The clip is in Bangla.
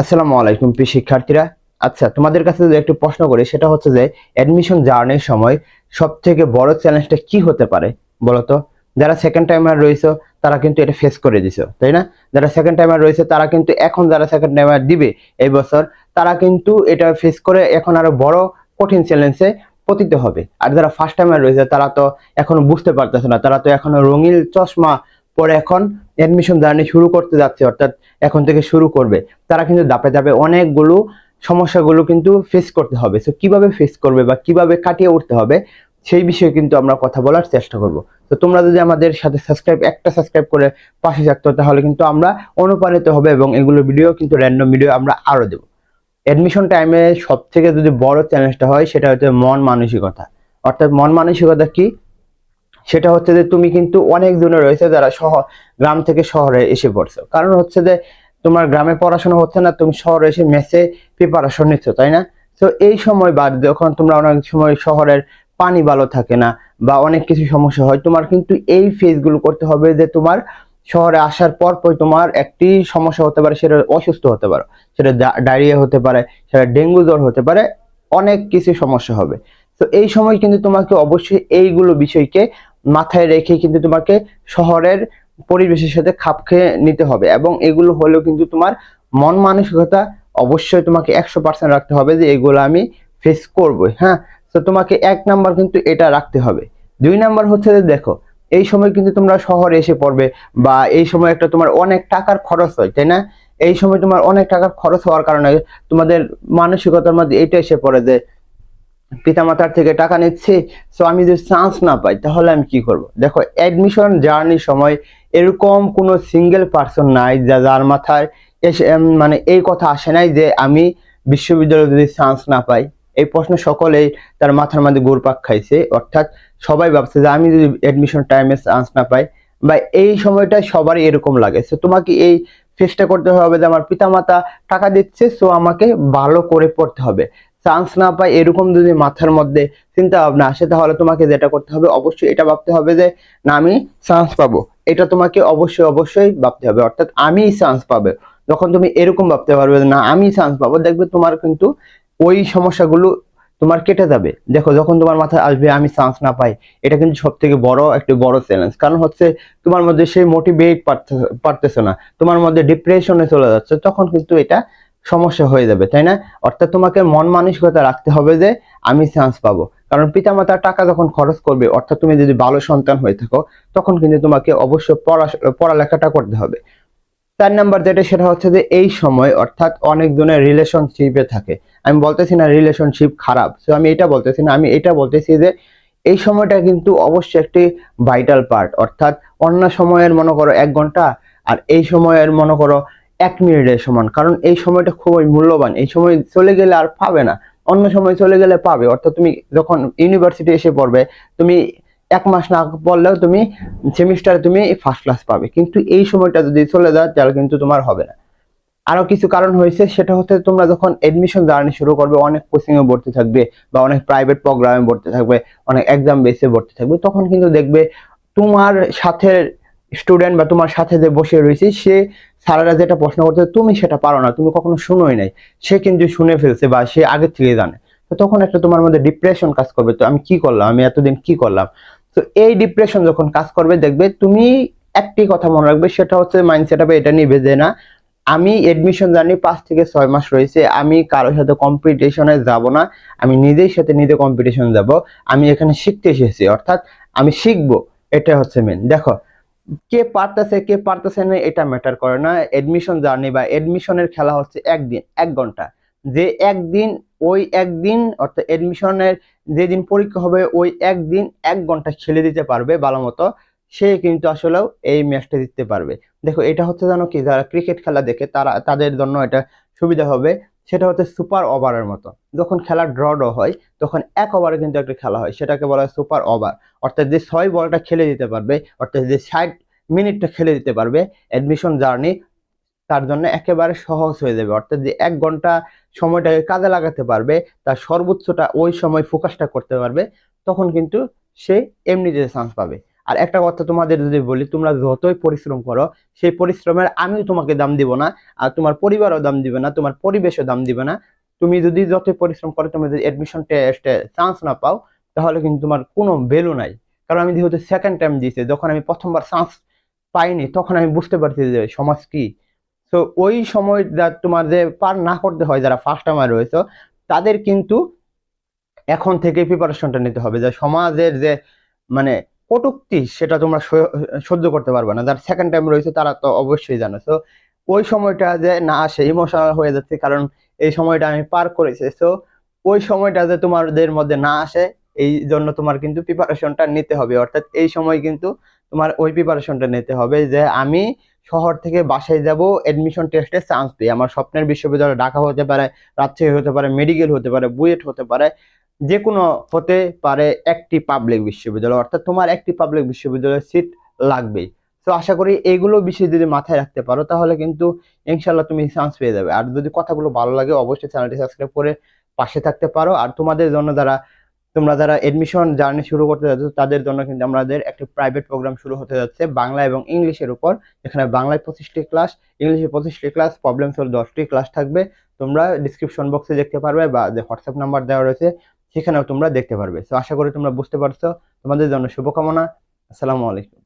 আসসালামু আলাইকুম, প্রিয় শিক্ষার্থীরা। আচ্ছা তোমাদের কাছে যদি একটু প্রশ্ন করি, সেটা হচ্ছে যে অ্যাডমিশন জার্নির সময় সব থেকে বড় চ্যালেঞ্জটা কি হতে পারে? বলতো যারা সেকেন্ড টাইমার রয়েছে, তারা কিন্তু এটা ফেস করে দিছো, তাই না? যারা সেকেন্ড টাইমার রয়েছে, তারা কিন্তু এখন যারা সেকেন্ড টাইমার দিবে এই বছর, তারা কিন্তু এটা ফেস করে এখন আরও বড় কঠিন চ্যালেঞ্জে পতিত হবে। আর যারা ফার্স্ট টাইমার রয়েছে, তারা তো এখনও বুঝতে পারতেছে না, তারা তো এখনও রঙিন চশমা পরে এখন অ্যাডমিশন জার্নি শুরু করতে যাচ্ছে, অর্থাৎ এখন থেকে শুরু করবে। তারা কিন্তু ধাপে ধাপে অনেকগুলো সমস্যাগুলো কিন্তু ফেস করতে হবে। তো কীভাবে ফেস করবে বা কীভাবে কাটিয়ে উঠতে হবে, সেই বিষয়ে কিন্তু আমরা কথা বলার চেষ্টা করব। তো তোমরা যদি আমাদের সাথে সাবস্ক্রাইব একটা সাবস্ক্রাইব করে পাশে থাকতো তাহলে কিন্তু আমরা অনুপ্রাণিত হবে এবং এগুলো ভিডিও কিন্তু র্যান্ডম ভিডিও আমরা আরও দেবো। অ্যাডমিশন টাইমে সব থেকে যদি বড় চ্যালেঞ্জটা হয়, সেটা হচ্ছে মন মানসিকতা। অর্থাৎ মন মানসিকতা কি? সেটা হচ্ছে যে তুমি কিন্তু অনেক দূরে রয়েছে যারা শহর গ্রাম থেকে শহরে এসে পড়ছো। কারণ হচ্ছে যে তোমার গ্রামে পড়াশোনা হচ্ছে না, তুমি শহরে এসে মেসে প্রিপারেশন নিচ্ছ, তাই না? তো এই সময় বাদ যখন তোমরা অনেক সময় শহরের পানি ভালো থাকে না বা অনেক কিছু সমস্যা হয়, তোমার কিন্তু এই ফেজগুলো করতে হবে যে তোমার শহরে আসার পর পর তোমার একটি সমস্যা হতে পারে, সেটা অসুস্থ হতে পারো, সেটা ডায়রিয়া হতে পারে, সেটা ডেঙ্গু জ্বর হতে পারে, অনেক কিছু সমস্যা হবে। তো এই সময় কিন্তু তোমাকে অবশ্যই এইগুলো বিষয়কে মাথায় রেখে কিন্তু তোমাকে শহরের পরিবেশের সাথে খাপ খেয়ে নিতে হবে এবং এগুলো হলেও কিন্তু তোমার মন মানসিকতা অবশ্যই তোমাকে একশো পার্সেন্ট রাখতে হবে যে এগুলো আমি ফেস করবই হ্যাঁ? তো তোমাকে এক নাম্বার কিন্তু এটা রাখতে হবে। দুই নাম্বার হচ্ছে যে দেখো, এই সময় কিন্তু তোমরা শহরে এসে পড়বে বা এই সময় একটা তোমার অনেক টাকার খরচ হয়, তাই না? এই সময় তোমার অনেক টাকার খরচ হওয়ার কারণে তোমাদের মানসিকতার মধ্যে এটা এসে পড়ে যে পিতামাতার থেকে টাকা নিচ্ছি সো আমি যদি চান্স না পাই, তাহলে আমি কি করব? দেখো অ্যাডমিশন জার্নির সময় এরকম কোনো সিঙ্গেল পার্সন নাই যা, যার মাথায় মানে এই কথা আসে নাই যে আমি বিশ্ববিদ্যালয়ে যদি চান্স না পাই, এই প্রশ্ন সকলেই তার মাথার মধ্যে ঘুরপাক খাইছে। অর্থাৎ সবাই ভাবছে যে আমি যদি অ্যাডমিশন টাইমে চান্স না পাই, বা এই সময়টা সবারই এরকম লাগে। সো তোমাকে এই চেষ্টা করতে হবে যে আমার পিতামাতা টাকা দিচ্ছে সো আমাকে ভালো করে পড়তে হবে। চান্স না পাই এরকম যদি মাথার মধ্যে চিন্তা ভাবনা আসে, তাহলে তোমাকে যেটা করতে হবে, অবশ্যই এটা ভাবতে হবে যে, না, আমি চান্স পাবো। এটা তোমাকে অবশ্যই অবশ্যই ভাবতে হবে। অর্থাৎ আমি চান্স পাবে। যখন তুমি এরকম ভাবতে পারবে না, আমি চান্স পাবো, দেখবে তোমার কিন্তু ওই সমস্যাগুলো তোমার কেটে যাবে। দেখো, যখন তোমার মাথায় আসবে, আমি চান্স না পাই, এটা কিন্তু সব থেকে বড় একটা বড় চ্যালেঞ্জ কারণ হচ্ছে, তোমার মধ্যে সেই মোটিভেট পারতেছে না। তোমার মধ্যে ডিপ্রেশনে চলে যাচ্ছে, তখন কিন্তু এটা সমস্যা হয়ে যাবে, তাই না? অর্থাৎ তোমাকে মন মানসিকতা রাখতে হবে যে আমি চান্স পাবো। কারণ পিতামাতার টাকা যখন খরচ করবে, অর্থাৎ তুমি যদি ভালো সন্তান হয়ে থাকো, তখন কিন্তু তোমাকে অবশ্যই পড়া, পড়ালেখাটা করতে হবে। চার নাম্বার যেটা, সেটা হচ্ছে যে এই সময়, অর্থাৎ অনেক জনের রিলেশনশিপে থাকে। আমি বলতেছি না রিলেশনশিপ খারাপ তো আমি এটা বলতেছি না, আমি এটা বলতেছি যে এই সময়টা কিন্তু অবশ্যই একটি ভাইটাল পার্ট অর্থাৎ অন্য সময়ের মনে করো এক ঘণ্টা, আর এই সময়ের মনে করো এক মিনিটের সমান। কারণ এই সময়টা খুবই মূল্যবান। এই সময় চলে গেলে আর পাবে না। অন্য সময় চলে গেলে পাবে। অর্থাৎ তুমি যখন ইউনিভার্সিটি এসে পড়বে, তুমি এক মাস না পড়লেও তুমি সেমিস্টারে তুমি ফার্স্ট ক্লাস পাবে। কিন্তু এই সময়টা যদি চলে যায় তাহলে কিন্তু তোমার হবে না। আরও কিছু কারণ হয়েছে। সেটা হচ্ছে তোমরা যখন এডমিশন জার্নি শুরু করবে, অনেক কোচিং এ ভর্তি থাকবে বা অনেক প্রাইভেট প্রোগ্রামে ভর্তি থাকবে, অনেক এক্সাম বেসে ভর্তি থাকবে, তখন কিন্তু দেখবে তোমার সাথে স্টুডেন্ট বা তোমার সাথে যে বসে রয়েছে, সে স্যারেরা যেটা প্রশ্ন করছে, তুমি সেটা পারো না, তুমি কখনো শুনোই নাই। সে কিন্তু শুনে ফেলছে বা সে আগে থেকে জানে। তো তখন একটা তোমার মধ্যে ডিপ্রেশন কাজ করবে। তো আমি কি করলাম? আমি এতদিন কি করলাম? তো এই ডিপ্রেশন যখন কাজ করবে, দেখবে তুমি একটি কথা মনে রাখবে, সেটা হচ্ছে মাইন্ডসেট হবে এটা নিবে যে না, আমি এডমিশন জানি পাঁচ থেকে ছয় মাস রয়েছে, আমি কারোর সাথে কম্পিটিশনে যাব না, আমি নিজের সাথে নিজে কম্পিটিশন যাব, আমি এখানে শিখতে এসেছি। অর্থাৎ আমি শিখব এটা হচ্ছে মেন দেখো কে পারতেছে কে পারতেছে না, এটা ম্যাটার করে না। এডমিশন জার্নি বা এডমিশনের খেলা হচ্ছে একদিন, এক ঘণ্টা। যে একদিন, ওই একদিন, অর্থাৎ এডমিশনের যেদিন পরীক্ষা হবে, ওই একদিন এক ঘণ্টা খেলে দিতে পারবে ভালো মতো। সে কিন্তু আসলেও এই ম্যাচটা জিততে পারবে। দেখো, এটা হচ্ছে জানো কি, যারা ক্রিকেট খেলা দেখে, তারা, তাদের জন্য এটা সুবিধা হবে। সেটা হচ্ছে সুপার ওভারের মতো। যখন খেলা ড্র ড্র হয়, তখন এক ওভারে কিন্তু একটা খেলা হয়। সেটাকে বলা হয় সুপার ওভার অর্থাৎ যে ছয় বলটা খেলে দিতে পারবে, অর্থাৎ যে ষাট মিনিটটা খেলে দিতে পারবে অ্যাডমিশন জার্নি তার জন্য একেবারে সহজ হয়ে যাবে। অর্থাৎ যে এক ঘণ্টা সময়টাকে কাজে লাগাতে পারবে, তার সর্বোচ্চটা ওই সময় ফোকাসটা করতে পারবে, তখন কিন্তু সে এমনিতে চান্স পাবে। আর একটা কথা তোমাদের যদি বলি, তোমরা যতই পরিশ্রম করো, সেই পরিশ্রমের আমি তোমাকে দাম দিব না, আর তোমার পরিবারও দাম দিবে না, তোমার পরিবেশও দাম দিবে না। তুমি যদি যতই পরিশ্রম করো, তুমি যদি এডমিশন টেস্টে চান্স না পাও, তাহলে কিন্তু তোমার কোনো ভ্যালু নাই। কারণ আমি যেহেতু সেকেন্ড টাইম দিয়েছি, যখন আমি প্রথমবার চান্স পাইনি, তখন আমি বুঝতে পারছি যে সমাজ কি। তো ওই সময়টা তোমার যে পার না করতে হয়, যারা ফার্স্ট টাইমার রয়েছে, তাদের কিন্তু এখন থেকে প্রিপারেশনটা নিতে হবে, যে সমাজের যে মানে কটুক্তি সেটা তোমরা সহ- সহ্য করতে পারবে না। যার সেকেন্ড টাইম রয়েছে তারা তো অবশ্যই জানো। তো ওই সময়টা যে না আসে ইমোশনাল হয়ে যাচ্ছে কারণ এই সময়টা আমি পার করেছি। তো ওই সময়টা যে তোমাদের মধ্যে না আসে, এই জন্য তোমার কিন্তু প্রিপারেশনটা নিতে হবে। অর্থাৎ এই সময় কিন্তু তোমার ওই প্রিপারেশনটা নিতে হবে যে আমি শহর থেকে বাসায় যাব এডমিশন টেস্টে চান্স দিই। আমার স্বপ্নের বিশ্ববিদ্যালয় ঢাকা হতে পারে, রাজশাহী হতে পারে মেডিকেল হতে পারে, বুয়েট হতে পারে যে কোনো হতে পারে একটি পাবলিক বিশ্ববিদ্যালয়। অর্থাৎ তোমার একটি পাবলিক বিশ্ববিদ্যালয়ের সিট লাগবেই। তো আশা করি এগুলো বিষয় যদি মাথায় রাখতে পারো, তাহলে কিন্তু ইনশাল্লাহ তুমি চান্স পেয়ে যাবে। আর যদি কথাগুলো ভালো লাগে, অবশ্যই চ্যানেলটি সাবস্ক্রাইব করে পাশে থাকতে পারো। আর তোমাদের জন্য যারা তোমরা যারা এডমিশন জার্নি শুরু করতে যাচ্ছ, তাদের জন্য কিন্তু আমাদের একটি প্রাইভেট প্রোগ্রাম শুরু হতে যাচ্ছে বাংলা এবং ইংলিশের উপর। এখানে বাংলায় পঁচিশটি ক্লাস ইংলিশে পঁচিশটি ক্লাস প্রবলেম সলভ দশটি ক্লাস থাকবে। তোমরা ডিসক্রিপশন বক্সে দেখতে পারবে বা যে হোয়াটসঅ্যাপ নাম্বার দেওয়া রয়েছে, সেখানেও তোমরা দেখতে পারবে। তো আশা করি তোমরা বুঝতে পারছ। তোমাদের জন্য শুভকামনা। আসসালামু আলাইকুম।